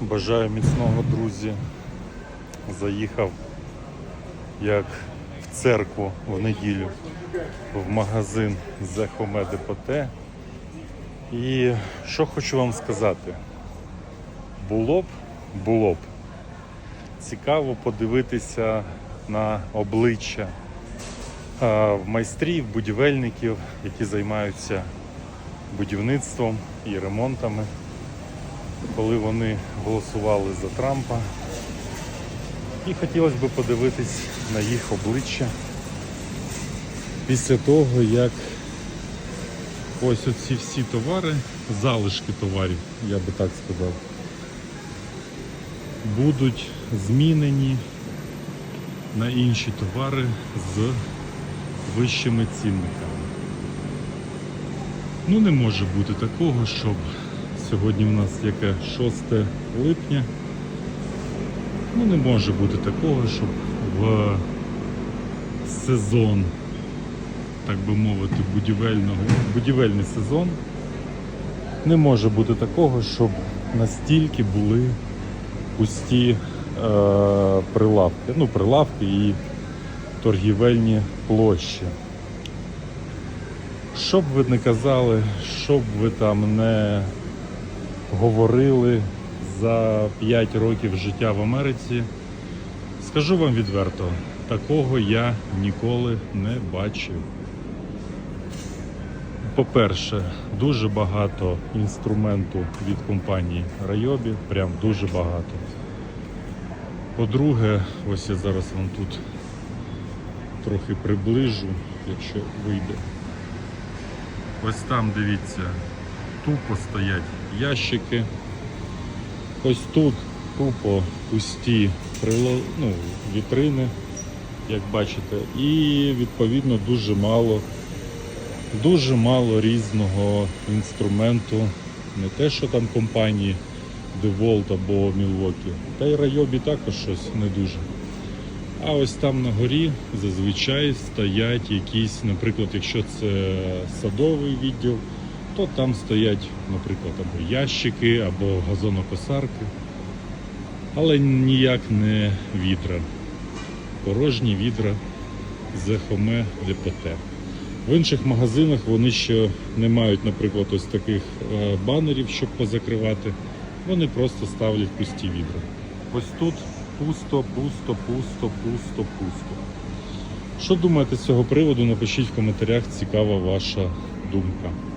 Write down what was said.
Бажаю міцного, друзі. Заїхав як в церкву в неділю в магазин Зехоме Депоте. І що хочу вам сказати? Було б, було б цікаво подивитися на обличчя майстрів, будівельників, які займаються будівництвом і ремонтами коли вони голосували за Трампа. І хотілося б подивитись на їх обличчя після того, як ось оці всі товари, залишки товарів, я би так сказав, будуть змінені на інші товари з вищими цінниками. Ну не може бути такого, щоб Сьогодні в нас яке 6 липня. Ну не може бути такого, щоб в сезон, так би мовити, будівельного, будівельний сезон не може бути такого, щоб настільки були пусті е, прилавки. Ну, прилавки і торгівельні площі. Що б ви не казали, що б ви там не говорили за 5 років життя в Америці. Скажу вам відверто, такого я ніколи не бачив. По-перше, дуже багато інструменту від компанії Райобі, прям дуже багато. По-друге, ось я зараз вам тут трохи приближу, якщо вийде. Ось там дивіться, тупо стоять ящики. Ось тут тупо пусті ну, вітрини, як бачите, і відповідно дуже мало, дуже мало різного інструменту. Не те, що там компанії DeWalt або Milwaukee, та й Райобі також щось не дуже. А ось там на горі зазвичай стоять якісь, наприклад, якщо це садовий відділ, то там стоять, наприклад, або ящики, або газонокосарки, але ніяк не відра. Порожні відра Зехоме Депоте. В інших магазинах вони ще не мають, наприклад, ось таких е, банерів, щоб позакривати. Вони просто ставлять пусті відра. Ось тут пусто, пусто, пусто, пусто, пусто. Що думаєте з цього приводу? Напишіть в коментарях, цікава ваша думка.